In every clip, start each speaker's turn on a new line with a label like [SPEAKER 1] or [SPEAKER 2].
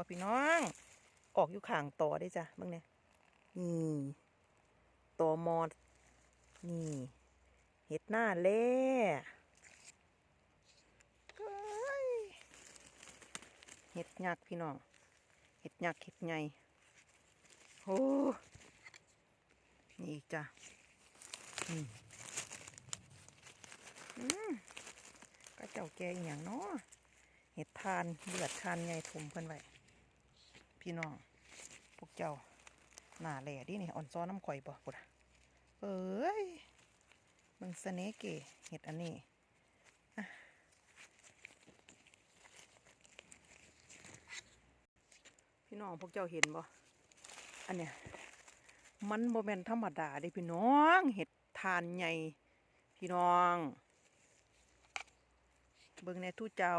[SPEAKER 1] บ่พี่น้อง ออกอยู่ข้างต่อได้จ้ะเบิ่งเนี่ยนี่ต่อมอดนี่ เห็ดหน้าเล่เห็ดยักพี่น้อง เห็ดยักเห็ดใหญ่โอ้นี่จ้ะอืมอืมก็เจ้าแกอีหยังเนาะเห็ดทานเลือดทานใหญ่ถมเพิ่นไว้ พี่น้อง พวกเจ้า หน้าแหล่ดินี่อ่อนซ้อนน้ำข่อยบ่ปุดเอ้ยมึงเสน่เก๋เห็ดอันนี้พี่น้องพวกเจ้าเห็นบ่อันเนี้ยมันบ่แมนธรรมดาเด้พี่น้อง เห็ดทานใหญ่พี่น้อง เบิ่งในตู้เจ้า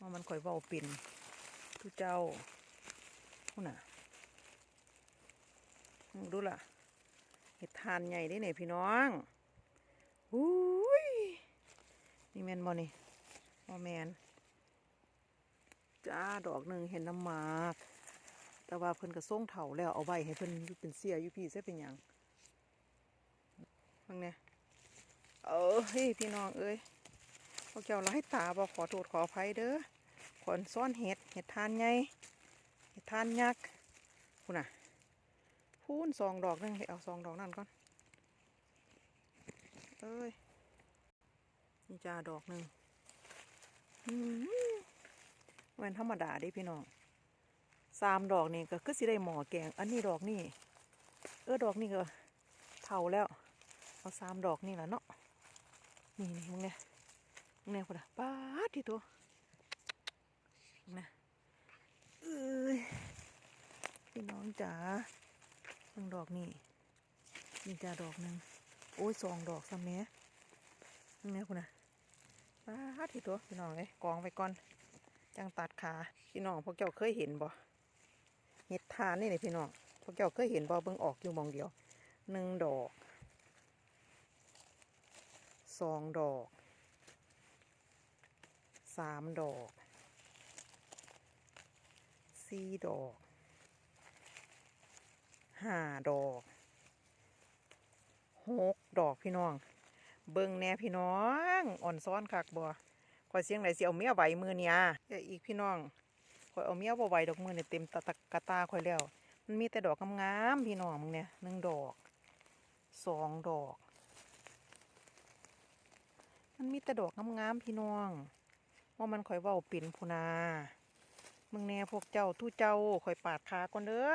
[SPEAKER 1] ว่ามันข่อยเว้าเป็น ตู้เจ้าหุ่นน่ะดูล่ะเห็ดทานใหญ่ได้เนี่ยพี่น้องอุ้ยนี่แมนบอนี่บอแมนจ้าดอกหนึ่งเห็นน้ำหมากแต่ว่าเพิ่นก็ส่งเถาแล้วเอาไว้ให้เพิ่นอยู่เป็นเสียอยู่พี่เสียเป็นหยังฟังเนี่ยเออพี่น้องเอ้ยพวกเจ้าไล่ตาบอกขอโทษขออภัยเด้อ อนซ่อนเห็ดเห็ดทานใหญ่เห็ดทานยักษ์คุณน่ะพูนสองดอกนึงเอาสองดอกนั่นก่อนเอ้ยนี่จ้าดอกหนึ่งอืมแมนธรรมดาด้พี่น้องสามดอกนี่ก็คือสิได้หมอแกง อันนี้ดอกนี่เออดอกนี่ก็เท่าแล้ว เอาสามดอกนี่แหละเนาะนี่นี่มึงเนี่ยมึงเนี่ยพุ่นอะป้าดที่ตัว นี่ยเอ้ยพี่น้องจ๋าเบิ่งดอกนี่นี่จ้าดอกหนึ่งโอ้ยสองดอกซ้ำเนี้ยนี่คุณนะป้าทีตัวพี่น้องเลยกองไปก่อนจังตัดขาพี่น้องพวกเจ้าเคยเห็นบ่เห็ดทานนี่เลยพี่น้องพวกเจ้าเคยเห็นบ่เบิ่งออกอยู่มองเดียวหนึ่งดอกสองดอกสามดอก สี่ดอกห้าดอกหกดอกพี่น้อง เบิ่งแน่พี่น้องอ่อนซ้อนคักบ่คอยเสียงไหนสิเอาเมียไหวมือเนี่ยอย่าอีกพี่น้องคอยเอาเมียบ่ไหวดอกมือเนี่ยเต็มตะตะกะตาคอยแล้ว มันมีแต่ดอกงามๆพี่น้องมึงเนี่ยหนึ่งดอกสองดอก มันมีแต่ดอกงามๆพี่น้อง ว่ามันคอยว้าเป็นพูนา มึงแน่พวกเจ้าทู่เจ้าคอยปาดขาก่อนเด้อ